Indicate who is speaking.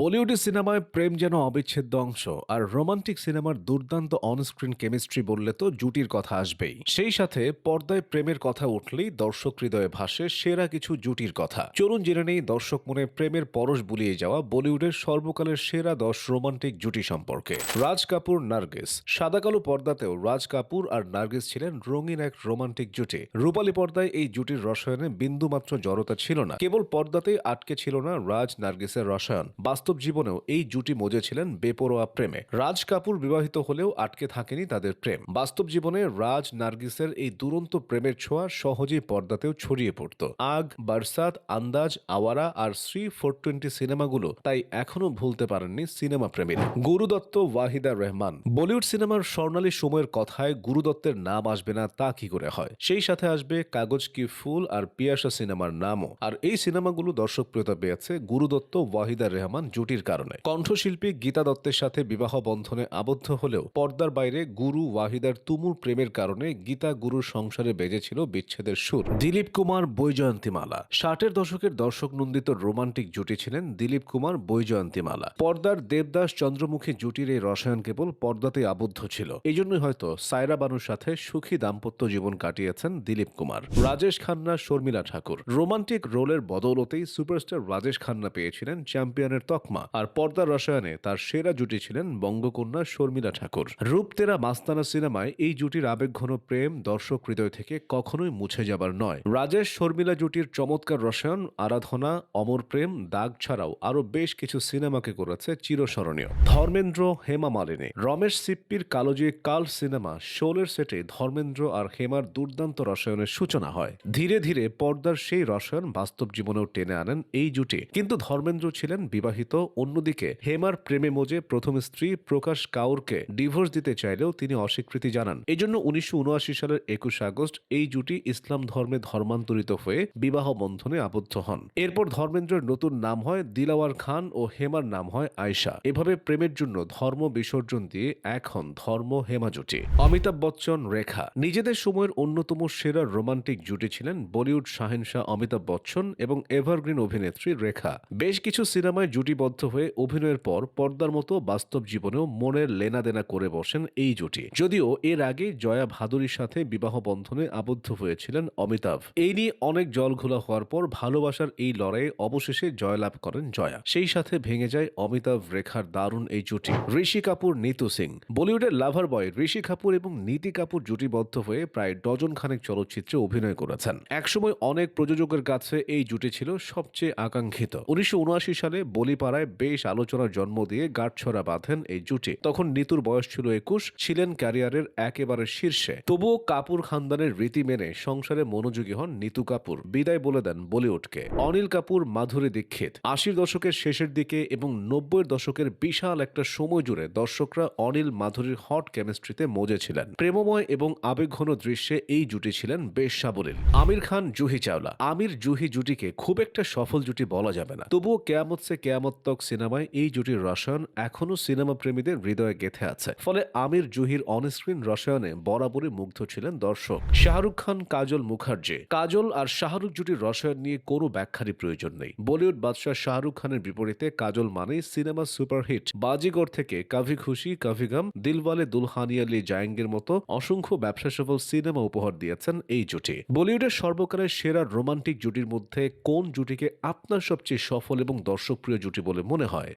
Speaker 1: বলিউডের সিনেমায় প্রেম যেন অবিচ্ছেদ্য অংশ, আর রোমান্টিক সিনেমার দুর্দান্ত অনস্ক্রিন কেমিস্ট্রি বললে তো জুটির কথা আসবেই। সেই সাথে পর্দায় প্রেমের কথা উঠলেই দর্শক হৃদয়ে ভাসে সেরা কিছু জুটির কথা। চলুন জেনে নেই দর্শক মনে প্রেমের পরশ বুলিয়ে যাওয়া বলিউডের সর্বকালের সেরা দশ রোমান্টিক জুটি সম্পর্কে। রাজ কাপুর, নার্গিস। সাদা কালো পর্দাতেও রাজ কাপুর আর নার্গিস ছিলেন রঙিন এক রোমান্টিক জুটি। রূপালী পর্দায় এই জুটির রসায়নে বিন্দুমাত্র জড়তা ছিল না। কেবল পর্দাতেই আটকে ছিল না রাজ নার্গিসের রসায়ন। বাস্তব জীবনেও এই জুটি মজেছিলেন বেপরোয়া প্রেমে। রাজ কাপুর বিবাহিত হলেও আটকে থাকেনি তাদের প্রেম। বাস্তব জীবনে রাজ নার্গিসের এই দুরন্ত প্রেমের ছোঁয়া সহজেই পর্দাতেও ছড়িয়ে পড়ত। আগ, বারসাত, আন্দাজ, আওয়ারা আর শ্রী ফোর টোয়েন্টি সিনেমাগুলো তাই এখনও ভুলতে পারেননি সিনেমা প্রেমীরা। গুরুদত্ত ওয়াহিদা রহমান, বলিউড সিনেমার স্বর্ণালী সময়ের কথায় গুরুদত্তের নাম আসবে না তা কি করে হয়? সেই সাথে আসবে কাগজ কি ফুল আর পিয়াসা সিনেমার নামও। আর এই সিনেমাগুলো দর্শকপ্রিয়তা পেয়েছে গুরুদত্ত ওয়াহিদা রহমান জুটির কারণে। কণ্ঠশিল্পী গীতা দত্তের সাথে বিবাহ বন্ধনে আবদ্ধ হলেও পর্দার বাইরে গুরু ওয়াহিদার তুমুর প্রেমের কারণে গীতা গুরুর সংসারে বেজেছিল বিচ্ছেদের সুর। দিলীপ কুমার বৈজয়ন্তীমালা। ষাটের দশকের দর্শক নন্দিত রোমান্টিক জুটি ছিলেন দিলীপ কুমার বৈজয়ন্তীমালা। পর্দার দেবদাস চন্দ্রমুখী জুটির এই রসায়ন কেবল পর্দাতে আবদ্ধ ছিল। এই জন্যই হয়তো সায়রা বানুর সাথে সুখী দাম্পত্য জীবন কাটিয়েছেন দিলীপ কুমার। রাজেশ খান্না, শর্মিলা ঠাকুর। রোমান্টিক রোলের বদৌলতেই সুপারস্টার রাজেশ খান্না পেয়েছিলেন চ্যাম্পিয়নের তকমা আর পর্দার রসায়নে তার সেরা জুটি ছিলেন বঙ্গকন্যা শর্মিলা ঠাকুর। রূপতেরা মাস্তানা সিনেমায় এই জুটির আবেগঘন প্রেম দর্শক হৃদয় থেকে কখনোই মুছে যাবার নয়। রাজেশ শর্মিলা জুটির চমৎকার রসায়ন, আরাধনা, অমর প্রেম, দাগ ছাড়াও আরও বেশ কিছু সিনেমাকে করেছে চিরস্মরণীয়। ধর্মেন্দ্র হেমা মালিনী। রমেশ সিপ্পির কালোজি কাল সিনেমা শোলের সেটে ধর্মেন্দ্র আর হেমার দুর্দান্ত রসায়নের সূচনা হয়। ধীরে ধীরে পর্দার সেই রসায়ন বাস্তব জীবনেও টেনে আনেন এই জুটি। কিন্তু ধর্মেন্দ্র ছিলেন বিবাহিত অন্যদিকে হেমার প্রেমে মোজে প্রথম স্ত্রী প্রকাশ কাউরকে ডিভোর্স দিতে চাইলেও তিনি অস্বীকৃতি জানান। এই জন্য উনিশশো সালের একুশ আগস্ট এই জুটি ইসলাম ধর্মে ধর্মান্তরিত হয়ে বিবাহ বন্ধনে আবদ্ধ হন। এরপর ধর্মেন্দ্রের নতুন নাম হয় দিলাওয়ার খান ও হেমার নাম হয় আয়শা। এভাবে প্রেমের জন্য ধর্ম বিসর্জন দিয়ে এখন ধর্ম হেমা জুটি। অমিতাভ বচ্চন, রেখা। নিজেদের সময়ের অন্যতম সেরা রোমান্টিক জুটি ছিলেন বলিউড শাহেনশাহ অমিতাভ বচ্চন এবং এভারগ্রিন অভিনেত্রী রেখা। বেশ কিছু সিনেমায় জুটিবদ্ধ হয়ে অভিনয়ের পর পর্দার মতো বাস্তব জীবনেও মনের লেনাদেনা করে বসেন এই জুটি। যদিও এর আগে জয়া ভাদুরীর সাথে বিবাহ বন্ধনে আবদ্ধ হয়েছিলেন অমিতাভ। এই নিয়ে অনেক জলঘোলা হওয়ার পর ভালোবাসার এই লড়াইয়ে অবশেষে জয়লাভ করেন জয়া। সেই সাথে ভেঙে যায় অমিতাভ রেখার দারুণ এই জুটি। ঋষি কাপুর, নিতু সিং। বলিউডের লাভার বয় ঋষি কাপুর এবং নীতি কাপুর জুটিবদ্ধ হয়ে প্রায় ডজন খানেক চলচ্চিত্রে অভিনয় করেছেন। একসময় অনেক প্রযোজকের কাছে এই জুটি ছিল সবচেয়ে আকাঙ্ক্ষিত। উনিশশো উনআশি সালে বলিপাড়ায় বেশ আলোচনার জন্ম দিয়ে গাঁটছড়া বাঁধেন এই জুটি। তখন নিতুর বয়স ছিল একুশ, ছিলেন ক্যারিয়ারের একেবারে শীর্ষে। তবুও কাপুর খানদানের রীতি মেনে সংসারে মনোযোগী হন নিতু কাপুর। বিদায় বলে দেন বলিউডকে। অনিল কাপুর, মাধুরী দীক্ষিত। আশির দশকের শেষের দিকে এবং নব্বইয়ের দশকের বিশাল একটা সময় জুড়ে দর্শকরা অনিল মাধুরীর হট কেমিস্ট্রিতে মজে ছিলেন। প্রেমময় এবং আবেগঘন দৃশ্যে এই জুটি ছিলেন বেশ সাবলীল। আমির খান, জুহি চাওলা। আমির জুহি জুটিকে খুব একটা সফল জুটি বলা যাবে না। তবুও কেয়ামত সে কেয়ামত তক সিনেমায় এই জুটির রসায়ন এখনও সিনেমা প্রেমীদের হৃদয়ে গেথে আছে। ফলে আমির জুহির অনস্ক্রিন রসায়নে বরাবরই মুগ্ধ ছিলেন দর্শক। শাহরুখ খান, কাজল মুখার্জি। কাজল আর শাহরুখ জুটির রসায়ন নিয়ে কোনো ব্যাখ্যারই প্রয়োজন নেই। বলিউড বাদশাহ শাহরুখ খানের বিপরীতে কাজল মানেই সিনেমা সুপারহিট। বাজিগর থেকে কাভি খুশি, কাভি গাম, দিলওয়ালে দুলহানিয়া, লি জায়েঙ্গের মতো অসংখ্য ব্যবসা সফল সিনেমা উপহার দিয়েছেন এই জুটি। বলিউডের সর্বকালের সেরা রোমান্টিক জুটির মধ্যে কোন জুটিকে আপনার সবচেয়ে সফল এবং দর্শকপ্রিয় জুটি বলে মনে হয়।